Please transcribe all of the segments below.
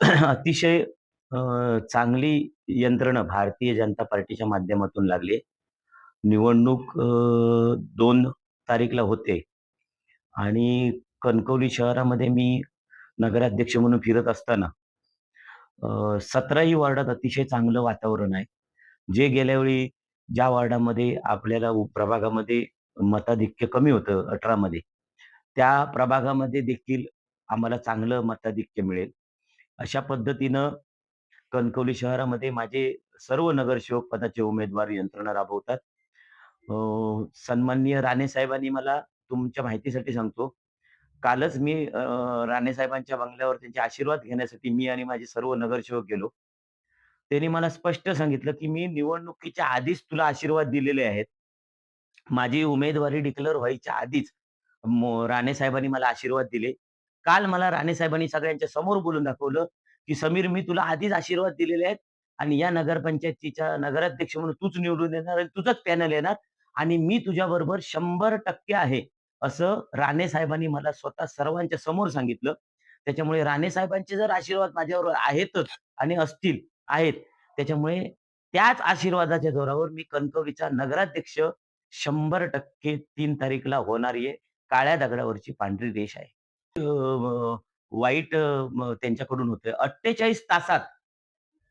अतिशय चांगली यंत्रणा भारतीय जनता पार्टीच्या माध्यमातून लागली निवडणूक दोन तारीखला होते आणि कणकवली शहरामध्ये मी नगराध्यक्ष म्हणून फिरत असताना अ, 17ही वॉर्डात अतिशय चांगलं वातावरण आहे. जे गेल्या वेळी ज्या वॉर्डामध्ये आपल्याला प्रभागामध्ये मताधिक्य कमी होतं अठरामध्ये त्या प्रभागामध्ये देखील आम्हाला चांगलं मताधिक्य मिळेल. अशा पद्धतीनं कणकवली शहरामध्ये माझे सर्व नगरसेवक पदाचे उमेदवार यंत्रणा राबवतात. सन्माननीय राणे साहेबांनी मला तुमच्या माहितीसाठी सांगतो, कालच मी अ, राणे साहेबांच्या बंगल्यावर त्यांचे आशीर्वाद घेण्यासाठी मी आणि माझे सर्व नगरसेवक गेलो. त्यांनी मला स्पष्ट सांगितलं, की "मी निवडणुकीच्या आधीच तुला आशीर्वाद दिलेले आहेत." माझी उमेदवारी डिक्लेअर व्हायच्या आधीच राणे साहेबांनी मला आशीर्वाद दिले. काल मला राणे साहेबांनी सगळ्यांच्या समोर बोलून दाखवलं, की "समीर मी तुला आधीच आशीर्वाद दिलेले आहेत आणि या नगरपंचायतीच्या नगराध्यक्ष म्हणून तूच निवडून येणार आणि तुझंच पॅनल येणार आणि मी तुझ्या बरोबर शंभर टक्के आहे." असं राणे साहेबांनी मला स्वतः सर्वांच्या समोर सांगितलं. त्याच्यामुळे राणे साहेबांचे जर आशीर्वाद माझ्यावर आहेतच आणि असतील, आहेत. त्याच्यामुळे त्याच आशीर्वादाच्या जोरावर मी कणकवलीचा नगराध्यक्ष 100% 3 तारीखला होणार आहे. काळ्या दगडावरची पांढरी रेष आहे. अ, वाईट अ, म त्यांच्याकडून होतोय 48 तासात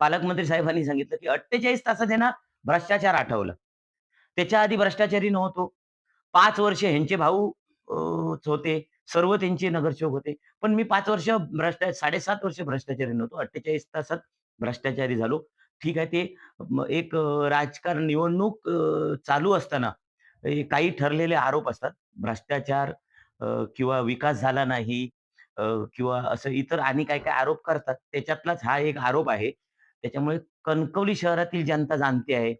पालकमंत्री साहेबांनी सांगितलं, की 48 तासात आहे भ्रष्टाचार आठवला त्याच्या आधी भ्रष्टाचारी नव्हतो. 5 वर्ष ह्यांचे भाऊ अ, होते. सर्व त्यांचे नगरसेवक होते. पण मी 5 वर्ष भ्रष्टा 7.5 वर्ष भ्रष्टाचारी नव्हतो. 48 तासात भ्रष्टाचारी झालो. ठीक आहे ते म एक अ, राजकारण निवडणूक अ, चालू असताना हे काही ठरलेले आरोप असतात. भ्रष्टाचार किंवा विकास झाला नाही किंवा असं इतर आणि काय काय आरोप करतात. त्याच्यातलाच हा एक आरोप आहे. त्याच्यामुळे कणकवली शहरातील जनता जाणते आहे,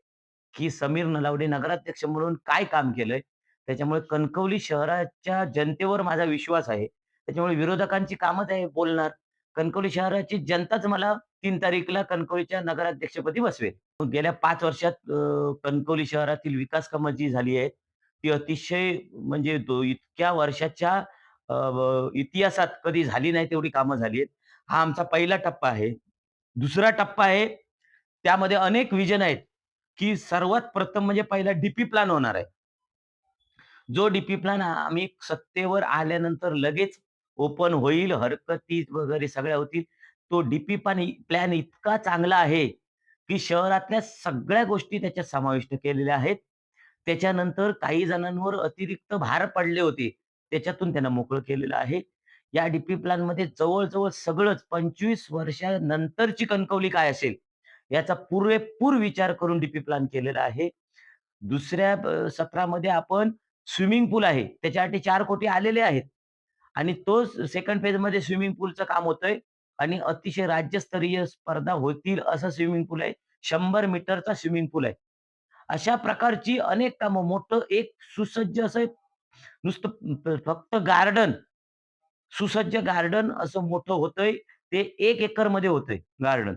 की समीर नलावडे नगराध्यक्ष म्हणून काय काम केलंय. त्याच्यामुळे कणकवली शहराच्या जनतेवर माझा विश्वास आहे. त्याच्यामुळे विरोधकांची कामच आहे बोलणार. कणकवली शहराची जनताच मला तीन तारीखला कणकवलीच्या नगराध्यक्षपदी बसवेल. गेल्या पाच वर्षात कणकवली शहरातील विकास कामं जी झाली आहेत, ती अतिशय म्हणजे इतक्या वर्षाच्या इतिहासात कधी झाली नाही तेवढी कामं झाली आहेत. हा आमचा पहिला टप्पा आहे. दुसरा टप्पा आहे, त्यामध्ये अनेक विजन आहेत, की सर्वात प्रथम म्हणजे पहिला डीपी प्लान होणार आहे. जो डीपी प्लान आम्ही सत्तेवर आल्यानंतर लगेच ओपन होईल, हरकती वगैरे सगळ्या होतील. तो डीपी प्लान प्लॅन इतका चांगला आहे, की शहरातल्या सगळ्या गोष्टी त्याच्यात समाविष्ट केलेल्या आहेत. त्याच्यानंतर काही जणांवर अतिरिक्त भार पडले होते. त्याच्यातून त्यांना मोकळं केलेलं आहे. या डीपी प्लॅनमध्ये जवळ-जवळ सगळंच 25 वर्षानंतरची कणकवली काय असेल, याचा पूर्वेपूर विचार करून डीपी प्लॅन केलेला आहे. दुसऱ्या सत्रामध्ये आपण स्विमिंग पूल आहे. त्याच्यासाठी चार कोटी आलेले आहेत आणि तोच सेकंड फेजमध्ये स्विमिंग पूलचं काम होतंय आणि अतिशय राज्यस्तरीय स्पर्धा होतील असं स्विमिंग पूल आहे. शंभर मीटरचा स्विमिंग पूल आहे. अशा प्रकारची अनेक कामं मोठं एक सुसज्ज असं नुसतं फक्त गार्डन, सुसज्ज गार्डन असं मोठं होतंय. ते 1 एकरमध्ये होतंय गार्डन.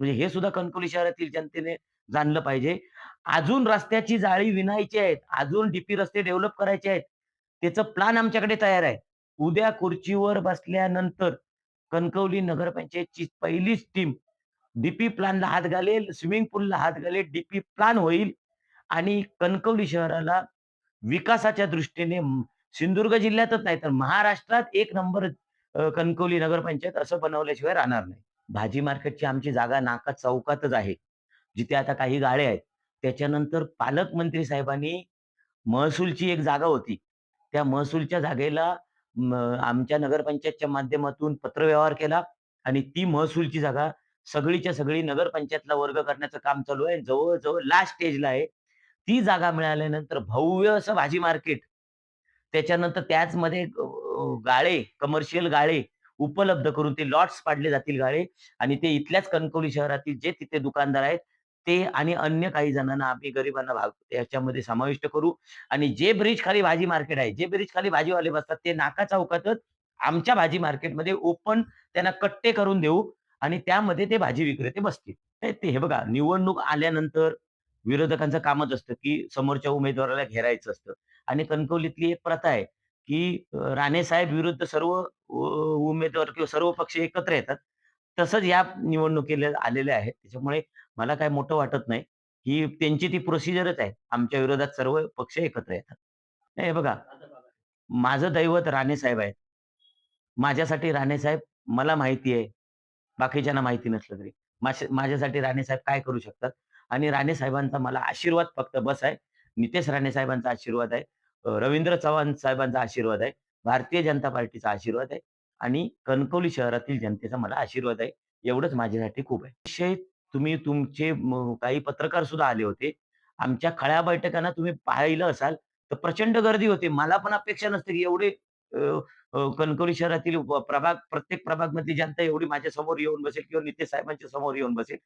म्हणजे हे सुद्धा कणकवली शहरातील जनतेने जाणलं पाहिजे. अजून रस्त्याची जाळी विणायची आहेत. अजून डीपी रस्ते डेव्हलप करायचे आहेत. त्याचं प्लान आमच्याकडे तयार आहे. उद्या खुर्चीवर बसल्यानंतर कणकवली नगरपंचायतची पहिलीच टीम डीपी प्लॅनला हात घालेल, स्विमिंग पूलला हात घालेल, डीपी प्लॅन होईल आणि कणकवली शहराला विकासाच्या दृष्टीने सिंधुदुर्ग जिल्ह्यातच नाही तर महाराष्ट्रात एक नंबर कणकवली नगरपंचायत असं बनवल्याशिवाय राहणार नाही. भाजी मार्केटची आमची जागा नाका चौकातच आहे. जिथे आता काही गाळे आहेत. त्याच्यानंतर पालकमंत्री साहेबांनी महसूलची एक जागा होती. त्या महसूलच्या जागेला आमच्या नगरपंचायतच्या माध्यमातून पत्रव्यवहार केला आणि ती महसूलची जागा सगळीच्या सगळी नगरपंचायतला वर्ग करण्याचं काम चालू आहे. जवळ-जवळ लास्ट स्टेजला आहे. ती जागा मिळाल्यानंतर भव्य असं भाजी मार्केट, त्याच्यानंतर त्याचमध्ये गाळे, कमर्शियल गाळे उपलब्ध करून ते लॉट्स पाडले जातील गाळे आणि ते इथल्याच कणकवली शहरातील जे तिथे दुकानदार आहेत, ते आणि अन्य काही जणांना आम्ही गरिबांना भाग याच्यामध्ये समाविष्ट करू आणि जे ब्रिज खाली भाजी मार्केट आहे, जे ब्रिज खाली भाजीवाले बसतात, ते नाका चौकातच आमच्या भाजी मार्केटमध्ये ओपन त्यांना कट्टे करून देऊ आणि त्यामध्ये ते भाजी विक्रेते बसतील. ते हे बघा निवडणूक आल्यानंतर विरोधकांचं कामच असतं, की समोरच्या उमेदवाराला घेरायचं असतं आणि कणकवलीतली एक प्रथा आहे, की राणे साहेब विरुद्ध सर्व उमेदवार किंवा सर्व पक्ष एकत्र येतात तसंच या निवडणुकीला आलेले आहेत. त्याच्यामुळे मला काय मोठं वाटत नाही, की त्यांची ती प्रोसिजरच आहे. आमच्या विरोधात सर्व पक्ष एकत्र येतात. हे बघा, माझं दैवत राणे साहेब आहेत. माझ्यासाठी राणे साहेब मला माहिती आहे. बाकीच्यांना माहिती नसलं तरी. माझ्यासाठी राणे साहेब काय करू शकतात आणि राणे साहेबांचा मला आशीर्वाद फक्त बस आहे. नितेश राणे साहेबांचा आशीर्वाद आहे. रवींद्र चव्हाण साहेबांचा आशीर्वाद आहे. भारतीय जनता पार्टीचा आशीर्वाद आहे आणि कणकवली शहरातील जनतेचा मला आशीर्वाद आहे. एवढंच माझ्यासाठी खूप आहे. विषय तुम्ही तुमचे काही पत्रकार सुद्धा आले होते. आमच्या खळ्या बैठकांना तुम्ही पाहिलं असाल, तर प्रचंड गर्दी होते मला पण अपेक्षा नसते, की एवढे कणकवली शहरातील प्रभाग प्रत्येक प्रभागमधली जनता एवढी माझ्यासमोर येऊन बसेल किंवा नितेश साहेबांच्या समोर येऊन बसेल.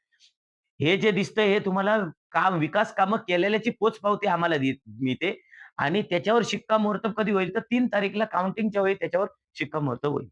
हे जे दिसतंय हे तुम्हाला काम विकास कामं केलेल्याची पोचपावती आम्हाला मिळते आणि त्याच्यावर शिक्कामोर्तब कधी होईल तर तीन तारीखला काउंटिंगच्या वेळी त्याच्यावर शिक्कामोर्तब होईल.